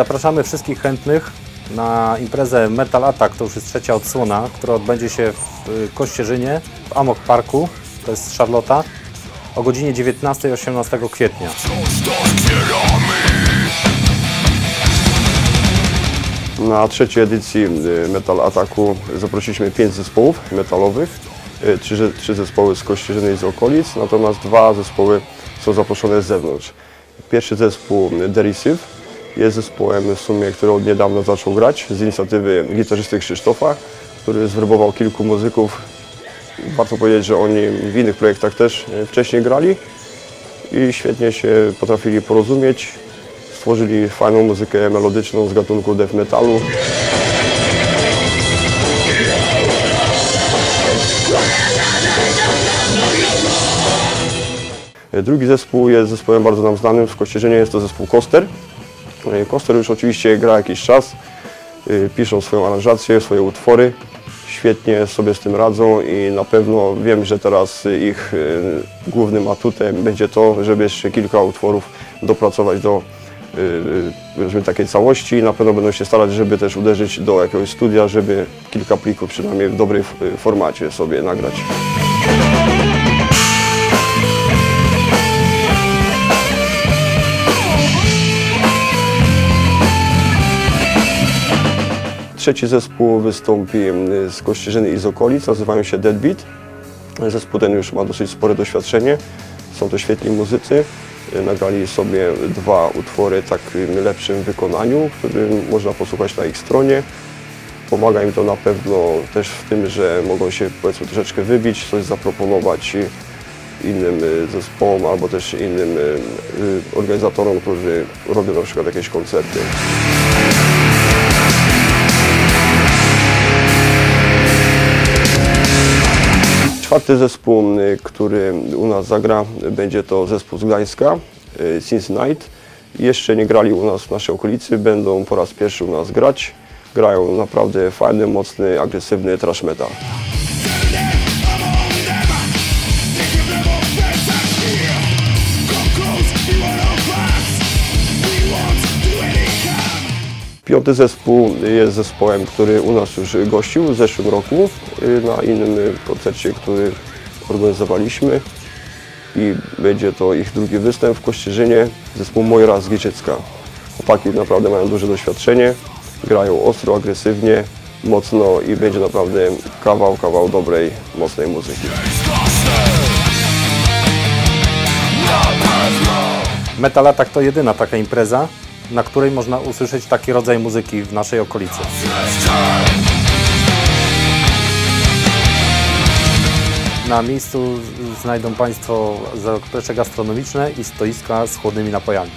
Zapraszamy wszystkich chętnych na imprezę Metal Attack, to już jest trzecia odsłona, która odbędzie się w y, Kościerzynie, w Amok Parku, to jest Charlotta, o godzinie 19 18 kwietnia. Na trzeciej edycji y, Metal Attacku zaprosiliśmy pięć zespołów metalowych, y, trzy, trzy zespoły z Kościerzyny i z okolic, natomiast dwa zespoły są zaproszone z zewnątrz. Pierwszy zespół Derisive jest zespołem w sumie, który od niedawna zaczął grać z inicjatywy gitarzysty Krzysztofa, który zwerbował kilku muzyków. Warto powiedzieć, że oni w innych projektach też y, wcześniej grali i świetnie się potrafili porozumieć. Stworzyli fajną muzykę melodyczną z gatunku death metalu. Drugi zespół jest zespołem bardzo nam znanym w Kościerzynie, jest to zespół Koster. Koster już oczywiście gra jakiś czas, y, piszą swoją aranżację, swoje utwory, świetnie sobie z tym radzą i na pewno wiem, że teraz ich y, głównym atutem będzie to, żeby jeszcze kilka utworów dopracować do y, y, powiedzmy takiej całości i na pewno będą się starać, żeby też uderzyć do jakiegoś studia, żeby kilka plików przynajmniej w dobrej f- formacie sobie nagrać. Trzeci zespół wystąpi y, z Kościerzyny i z okolic, nazywają się Deadbeat. Zespół ten już ma dosyć spore doświadczenie. Są to świetni muzycy. Nagrali sobie dwa utwory w takim lepszym wykonaniu, który można posłuchać na ich stronie. Pomaga im to na pewno też w tym, że mogą się powiedzmy troszeczkę wybić, coś zaproponować innym y, zespołom albo też innym y, y, organizatorom, którzy robią na przykład jakieś koncerty. Czwarty zespół, y, który u nas zagra, będzie to zespół z Gdańska, y, Since Night. Jeszcze nie grali u nas w naszej okolicy, będą po raz pierwszy u nas grać. Grają naprawdę fajny, mocny, agresywny trash metal. Piąty zespół jest zespołem, który u nas już gościł w zeszłym roku y, na innym koncercie, który organizowaliśmy i będzie to ich drugi występ w Kościerzynie. Zespół Mojra z Gieciecka. Chłopaki naprawdę mają duże doświadczenie, grają ostro, agresywnie, mocno i będzie naprawdę kawał, kawał dobrej, mocnej muzyki. Metal Attack to jedyna taka impreza, na której można usłyszeć taki rodzaj muzyki w naszej okolicy. Na miejscu znajdą Państwo zaplecze gastronomiczne i stoiska z chłodnymi napojami.